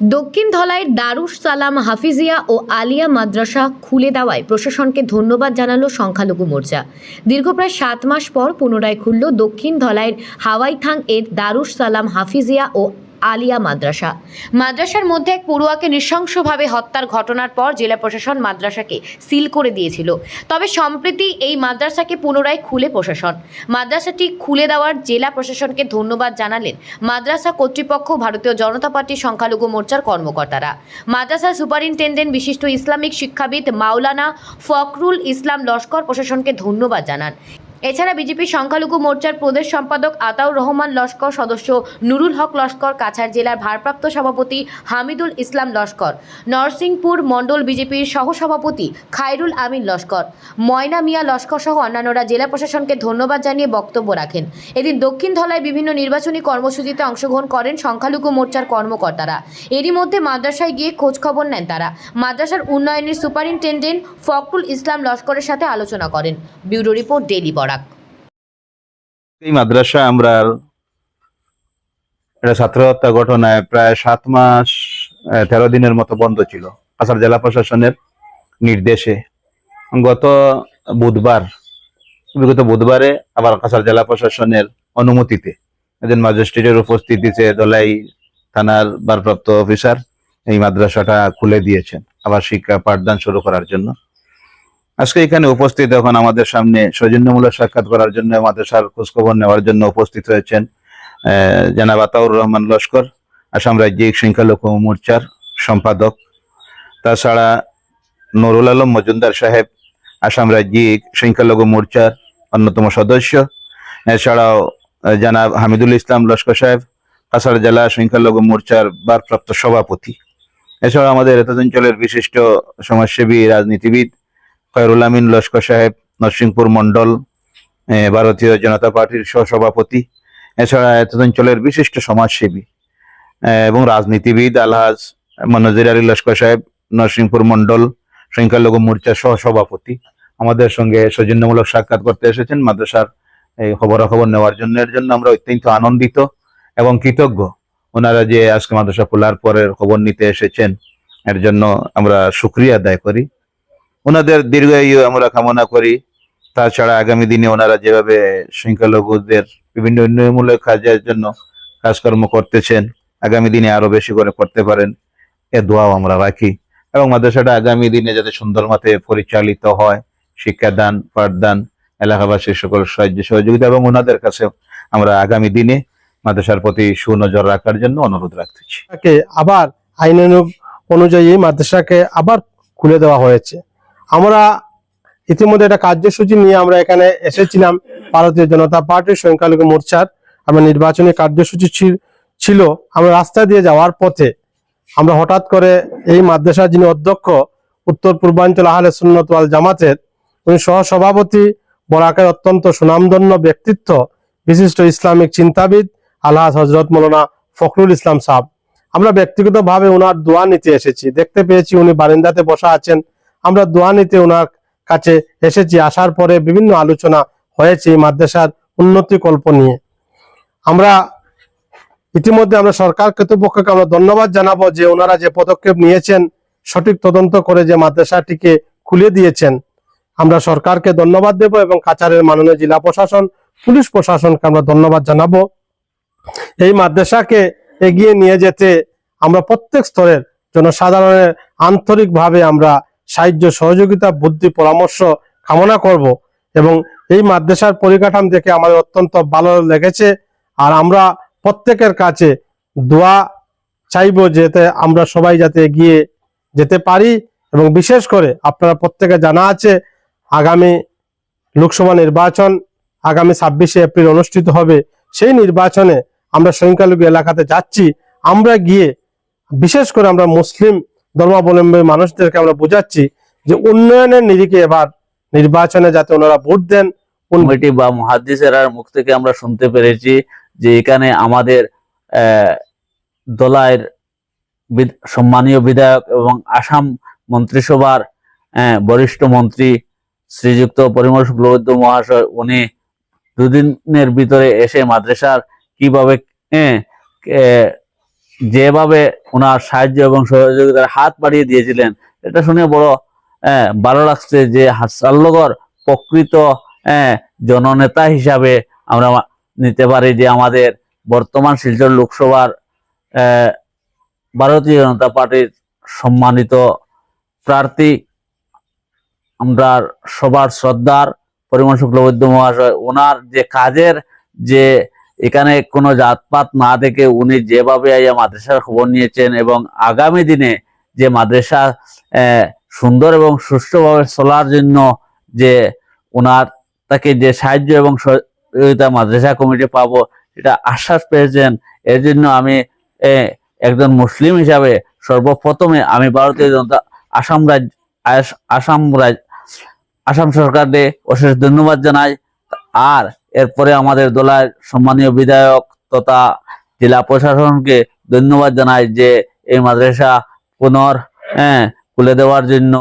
দক্ষিণ ধলায় দারুস সালাম হাফিজিয়া ও আলিয়া মাদ্রাসা খুলে দেওয়ায় প্রশাসনকে ধন্যবাদ জানালো সংখ্যালঘু মোর্চা। দীর্ঘ প্রায় সাত মাস পর পুনরায় খুলল দক্ষিণ ধলাইয়ের হাওয়াইথাং এর দারুস সালাম হাফিজিয়া ও আলিয়া মাদ্রাসা। মাদ্রাসার মধ্যে এক পড়ুয়াকে নৃশংসভাবে হত্যার ঘটনার পর জেলা প্রশাসন মাদ্রাসাকে সিল করে দিয়েছিল। তবে সম্প্রতি এই মাদ্রাসাকে পুনরায় খুলে প্রশাসন। মাদ্রাসাটি খুলে দেওয়ার জেলা প্রশাসনকে ধন্যবাদ জানালেন মাদ্রাসা কর্তৃপক্ষ ভারতীয় জনতা পার্টির সংখ্যালঘু মোর্চার কর্মকর্তারা। মাদ্রাসার সুপারিনটেন্ডেন্ট বিশিষ্ট ইসলামিক শিক্ষাবিদ মাওলানা ফখরুল ইসলাম লস্কর প্রশাসনকে ধন্যবাদ জানান। এছাড়া বিজেপি সংখ্যালঘু মোর্চার প্রদেশ সম্পাদক আতাউর রহমান লস্কর, সদস্য নুরুল হক লস্কর, কাছাড় জেলার ভারপ্রাপ্ত সভাপতি হামিদুল ইসলাম লস্কর, নরসিংপুর মণ্ডল বিজেপির সহসভাপতি খায়রুল আমিন লস্কর, ময়না মিয়া লস্কর সহ অন্যান্যরা জেলা প্রশাসনকে ধন্যবাদ জানিয়ে বক্তব্য রাখেন। এদিন দক্ষিণ ধলায় বিভিন্ন নির্বাচনী কর্মসূচিতে অংশগ্রহণ করেন সংখ্যালঘু মোর্চার কর্মকর্তারা। এরই মধ্যে মাদ্রাসায় গিয়ে খোঁজ খবর নেন তারা। মাদ্রাসার উন্নয়নের সুপারিনটেন্ডেন্ট ফখরুল ইসলাম লস্করের সাথে আলোচনা করেন। ব্যুরো রিপোর্ট বরাক এই মাদ্রাসা আমরা এটা ছাত্র হত্যা ঘটনায় প্রায় সাত মাস তেরো দিনের মতো বন্ধ ছিল কাছাড় জেলা প্রশাসনের নির্দেশে। গত বুধবার, বিগত বুধবারে আবার কাছাড় জেলা প্রশাসনের অনুমতিতে একজন ম্যাজিস্ট্রেটের উপস্থিতিতে দলাই থানার ভারপ্রাপ্ত অফিসার এই মাদ্রাসাটা খুলে দিয়েছেন। আবার শিক্ষা পাঠদান শুরু করার জন্য। আজকে এখানে উপস্থিত এখন আমাদের সামনে সৌজন্যমূলক সাক্ষাৎ করার জন্য মাদ্রাসার খোঁজখবর নেওয়ার জন্য উপস্থিত হয়েছেন জনাব আতাউর রহমান লস্কর, আসাম রাজ্যিক সংখ্যালঘু মোর্চার সম্পাদক, তাছাড়া নুরুল আলম মজুমদার সাহেব, আসাম রাজ্যিক সংখ্যালঘু মোর্চার অন্যতম সদস্য, এছাড়াও জানাব হামিদুল ইসলাম লস্কর সাহেব, কাছাড় জেলা সংখ্যালঘু মোর্চার ভারপ্রাপ্ত সভাপতি। এছাড়াও আমাদের এত অঞ্চলের বিশিষ্ট সমাজসেবী, রাজনীতিবিদ খয়রুল আমিন লস্কর সাহেব, নরসিংপুর মন্ডল ভারতীয় জনতা পার্টির সহসভাপতি, এছাড়া এত অঞ্চলের বিশিষ্ট সমাজসেবী এবং রাজনীতিবিদ আলহাজ মনোজির আলী লস্কর সাহেব, নরসিংপুর মন্ডল সংখ্যালঘু মোর্চার সহসভাপতি। আমাদের সঙ্গে সৌজন্যমূলক সাক্ষাৎ করতে এসেছেন মাদ্রাসার এই খবরাখবর নেওয়ার জন্য। এর জন্য আমরা অত্যন্ত আনন্দিত এবং কৃতজ্ঞ। ওনারা যে আজকে মাদ্রাসা খোলার পরের খবর নিতে এসেছেন, এর জন্য আমরা সুক্রিয়া আদায় করি। ওনাদের দীর্ঘায়ু আমরা কামনা করি। তাছাড়া আগামী দিনে ওনারা যেভাবে সংখ্যালঘুদের বিভিন্ন উন্নয়নমূলক কাজের জন্য কাজকর্ম করতেছেন, আগামী দিনে আরও বেশি করে করতে পারেন, এ দোয়াও আমরা রাখি। এবং মাদ্রাসাটা আগামী দিনে যাতে সুন্দর মতে পরিচালিত হয়, শিক্ষাদান, পাঠদান, এলাকাবাসীর সকল সাহায্য সহযোগিতা এবং ওনাদের কাছে আমরা আগামী দিনে মাদ্রাসার প্রতি সুনজর রাখার জন্য অনুরোধ রাখতেছি। আবার আইন অনুযায়ী মাদ্রাসাকে আবার খুলে দেওয়া হয়েছে। আমরা ইতিমধ্যে একটা কার্যসূচি নিয়ে আমরা এখানে এসেছিলাম ভারতীয় জনতা পার্টির সংখ্যালঘু মোর্চার। আমরা নির্বাচনী কার্যসূচি ছিল আমরা রাস্তা দিয়ে যাওয়ার পথে আমরা হঠাৎ করে এই মাদ্রাসার যিনি অধ্যক্ষ, উত্তর পূর্বাঞ্চল আহলে সুন্নত ওয়াল জামাতের, উনি সহসভাপতি, বরাকের অত্যন্ত সুনামধন্য ব্যক্তিত্ব, বিশিষ্ট ইসলামিক চিন্তাবিদ আল্লাহ হজরত মৌলানা ফখরুল ইসলাম সাহেব। আমরা ব্যক্তিগতভাবে ওনার দোয়া নিতে এসেছি। দেখতে পেয়েছি উনি বারিন্দাতে বসা আছেন। আমরা দোয়া নিতে ওনার কাছে এসেছি। আসার পরে বিভিন্ন আলোচনা হয়েছে মাদ্রাসার উন্নতি কল্প নিয়ে। আমরা ইতিমধ্যে আমরা সরকার কর্তৃপক্ষকে আমরা ধন্যবাদ জানাব যে ওনারা যে পদক্ষেপ নিয়েছেন, সঠিক তদন্ত করে যে মাদ্রাসাটিকে খুলে দিয়েছেন। আমরা সরকারকে ধন্যবাদ দেব এবং কাছাড়ের মাননীয় জেলা প্রশাসন, পুলিশ প্রশাসনকে আমরা ধন্যবাদ জানাব। এই মাদ্রাসাকে এগিয়ে নিয়ে যেতে আমরা প্রত্যেক স্তরের জনসাধারণের আন্তরিকভাবে আমরা সাহায্য, সহযোগিতা, বুদ্ধি, পরামর্শ, কামনা করব এবং এই মাদ্রাসার পরিকাঠাম দেখে আমাদের অত্যন্ত ভালো লেগেছে। আর আমরা প্রত্যেকের কাছে দোয়া চাইব যাতে আমরা সবাই যাতে এগিয়ে যেতে পারি এবং বিশেষ করে আপনারা প্রত্যেকে জানা আছে, আগামী লোকসভা নির্বাচন আগামী ছাব্বিশে এপ্রিল অনুষ্ঠিত হবে। সেই নির্বাচনে আমরা সংখ্যালঘু এলাকাতে যাচ্ছি। আমরা গিয়ে বিশেষ করে আমরা মুসলিম ধর্মাবলম্বী মানুষদেরকে আমরা বোঝাচ্ছি যে উন্নয়নের নিরিখে এবার নির্বাচনে যাতে ওনারা ভোট দেন কমিটি বা মহাদিসেরার মুখ থেকে আমরা শুনতে পেরেছি যে এখানে আমাদের দলায়ের সম্মানীয় বিধায়ক এবং আসাম মন্ত্রিসভার বরিষ্ঠ মন্ত্রী শ্রীযুক্ত পরিমল শুক্লবৈদ্য মহাশয়, উনি দুদিনের ভিতরে এসে মাদ্রাসার কীভাবে যেভাবে ওনার সাহায্য এবং সহযোগিতার হাত বাড়িয়ে দিয়েছিলেন, এটা শুনে বড় ভালো লাগছে যে হাসাল্লগর প্রকৃত জননেতা হিসাবে আমরা নিতে পারি যে আমাদের বর্তমান শিলচর লোকসভার ভারতীয় জনতা পার্টির সম্মানিত প্রার্থী আমরা সবার শ্রদ্ধার পরিমল শুক্লবৈদ্য মহাশয়, ওনার যে কাজের যে এখানে কোনো জাতপাত না দেখে উনি যেভাবে মাদ্রাসার খবর নিয়েছেন এবং আগামী দিনে যে মাদ্রাসা সুন্দর এবং সুষ্ঠুভাবে চলার জন্য যে ওনার তাকে যে সাহায্য এবং সহযোগিতা মাদ্রাসা কমিটি পাবো, এটা আশ্বাস পেয়েছেন। এর জন্য আমি একজন মুসলিম হিসাবে সর্বপ্রথমে আমি ভারতীয় জনতা আসাম রাজ্য, আস- আসাম রাজ আসাম সরকারকে অশেষ ধন্যবাদ জানাই। আর এরপরে আমাদের দলের সম্মানীয় বিধায়ক তথা জেলা প্রশাসনকে ধন্যবাদ জানাই যে এই মাদ্রাসা পুনর হ্যাঁ খুলে দেওয়ার জন্য